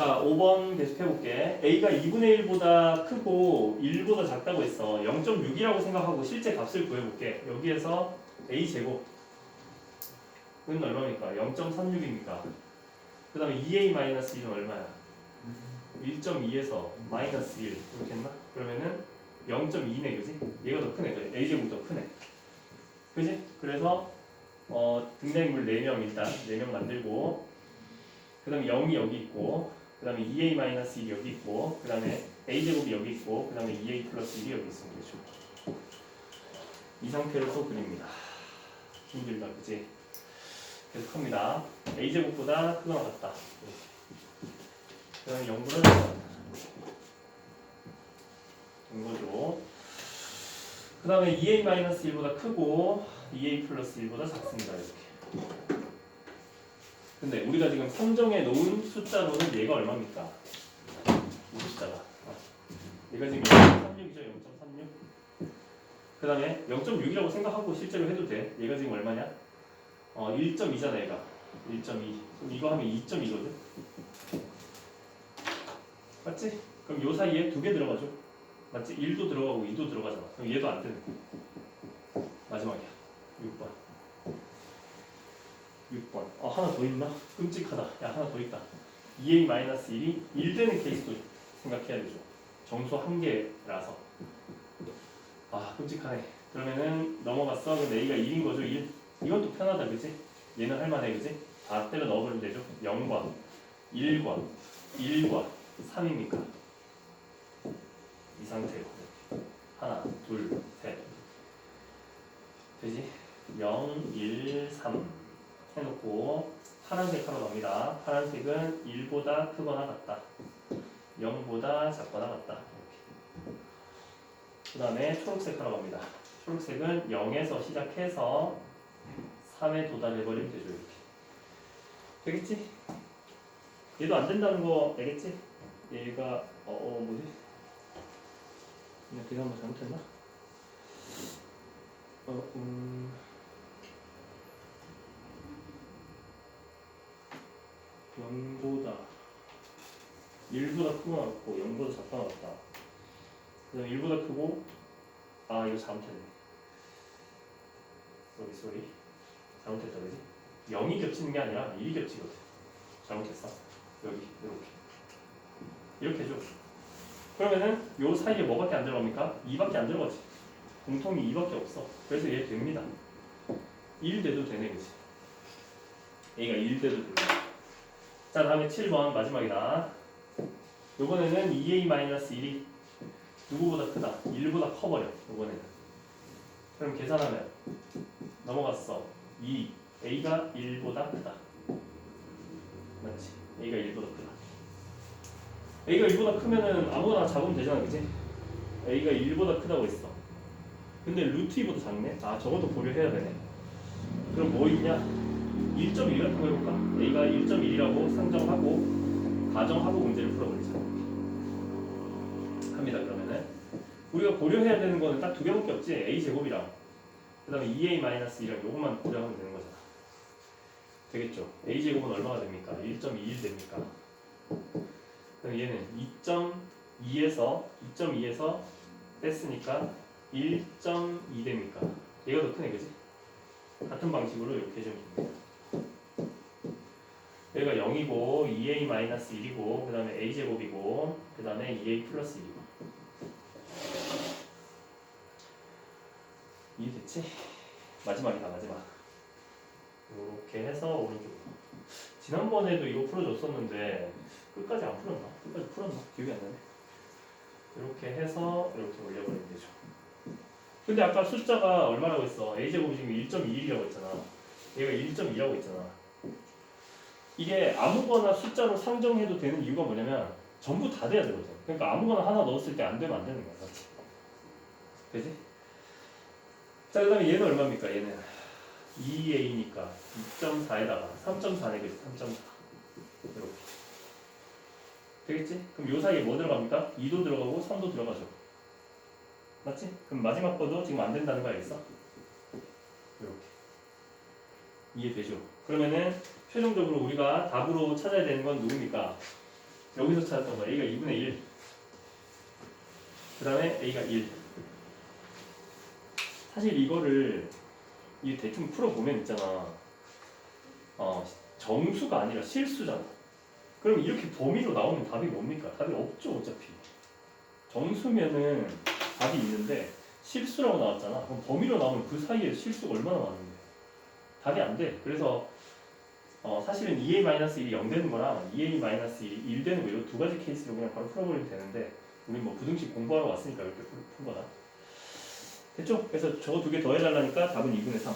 자, 5번 계속 해볼게. A가 2분의 1보다 크고 1보다 작다고 했어. 0.6이라고 생각하고 실제 값을 구해볼게. 여기에서 A 제곱. 은 얼마입니까? 0.36입니까? 그 다음에 2A-1은 얼마야? 1.2에서 마이너스 1. 이렇게 했나? 그러면은 0.2네, 그지? 얘가 더 크네. 그래. A 제곱이 더 크네. 그지? 그래서 어, 등장인물 4명 일단 4명 만들고 그 다음에 0이 여기 있고 그 다음에 2a-1이 여기 있고 그 다음에 a제곱이 여기 있고 그 다음에 2a 플러스 1이 여기 있으면 되죠 이 상태로 또 그립니다. 힘들다 그지? 계속합니다. A제곱보다 크거나 같다. 그 다음에 0보다 작다 된 거죠. 그 다음에 2a-1보다 크고 2a 플러스 1보다 작습니다 이렇게 근데 우리가 지금 선정해 놓은 숫자로는 얘가 얼마입니까? 이 숫자가. 아, 얘가 지금 0.36이죠? 0.36 그 다음에 0.6이라고 생각하고 실제로 해도 돼. 얘가 지금 얼마냐? 어 1.2잖아 얘가. 1.2 그럼 이거 하면 2.2거든. 맞지? 그럼 요 사이에 두 개 들어가죠. 맞지? 1도 들어가고 2도 들어가잖아. 그럼 얘도 안 되는 거 마지막이야 6번 6번. 어, 하나 더 있나? 끔찍하다. 야, 하나 더 있다. 2a-1이 1 되는 케이스도 생각해야 되죠. 정수 한 개라서. 아, 끔찍하네. 그러면은 넘어갔어. 그럼 a가 1인 거죠, 1. 이건 또 편하다, 그지? 얘는 할만해, 그지? 다 때려 넣어버리면 되죠. 0과 1과 1과 3이니까. 이 상태고. 하나, 둘, 셋. 되지? 0, 1, 3. 해놓고 파란색 하러 갑니다. 파란색은 1보다 크거나 같다. 0보다 작거나 같다. 그 다음에 초록색 하러 갑니다. 초록색은 0에서 시작해서 3에 도달해버리면 되죠. 이렇게. 되겠지? 얘도 안 된다는 거 알겠지? 얘가 어, 어 뭐지? 그냥 계산 뭐 잘못했나? 어, 음... 0보다 1보다 크거나 같고 0보다 작거나 같다. 그다음 1보다 크고 아 이거 잘못했네. 쏘리 쏘리 잘못했다 그지? 0이 겹치는 게 아니라 1이 겹치거든. 잘못했어. 여기 이렇게 이렇게 줘. 그러면은 요 사이에 뭐밖에 안 들어갑니까? 2밖에 안 들어가지. 공통이 2밖에 없어. 그래서 얘 됩니다. 1 돼도 되네 그지? 얘가 1 돼도 됩니다. 자 다음에 7번 마지막이다 요번에는 2a-1이 누구보다 크다 1보다 커버려 요번에는 그럼 계산하면 넘어갔어 2 a가 1보다 크다 맞지? a가 1보다 크다 a가 1보다 크면은 아무거나 잡으면 되잖아 그지? a가 1보다 크다고 했어 근데 루트 2보다 작네? 아 저것도 고려해야 되네 그럼 뭐 있냐? 1.1 같은 거 해볼까? A가 1.1이라고 상정하고 가정하고 문제를 풀어버리자. 합니다. 그러면은 우리가 고려해야 되는 거는 딱 두 개밖에 없지. A 제곱이랑 그다음에 2A-2랑 요것만 고려하면 되는 거잖아. 되겠죠? A 제곱은 얼마가 됩니까? 1.21 됩니까? 그럼 얘는 2.2에서 2.2에서 뺐으니까 1.2 됩니까? 얘가 더 크네, 그지? 같은 방식으로 이렇게 해주면 됩니다. 여기가 0이고 2a-1이고 그 다음에 a제곱이고 그 다음에 2a 플러스 1이고 이해됐지? 마지막이다 마지막 이렇게 해서 오른쪽으로 지난번에도 이거 풀어줬었는데 끝까지 안 풀었나? 끝까지 풀었나? 기억이 안 나네 이렇게 해서 이렇게 올려버리면 되죠 근데 아까 숫자가 얼마라고 했어? a제곱이 지금 1.21이라고 했잖아 얘가 1.2라고 했잖아 이게 아무거나 숫자로 상정해도 되는 이유가 뭐냐면 전부 다 돼야 되거든. 그러니까 아무거나 하나 넣었을 때 안 되면 안 되는 거야. 그지? 자, 그 다음에 얘는 얼마입니까? 얘는 2a니까 2.4에다가 3.4네, 그지? 3.4. 이렇게. 되겠지? 그럼 요 사이에 뭐 들어갑니까? 2도 들어가고 3도 들어가죠. 맞지? 그럼 마지막 거도 지금 안 된다는 거 알겠어? 이렇게. 이해되죠? 그러면은 최종적으로 우리가 답으로 찾아야 되는 건 누굽니까? 여기서 찾았던 거 a가 2분의 1. 그 다음에 a가 1. 사실 이거를 이 대충 풀어보면 있잖아. 어, 정수가 아니라 실수잖아. 그럼 이렇게 범위로 나오면 답이 뭡니까? 답이 없죠, 어차피. 정수면은 답이 있는데 실수라고 나왔잖아. 그럼 범위로 나오면 그 사이에 실수가 얼마나 많은데. 답이 안 돼. 그래서 어, 사실은 2a-1이 0 되는 거랑 2a-1이 1 되는 거 이런 두 가지 케이스로 그냥 바로 풀어버리면 되는데 우리 뭐 부등식 공부하러 왔으니까 이렇게 푼, 푼 거다. 됐죠? 그래서 저거 두 개 더 해달라니까 답은 2분의 3.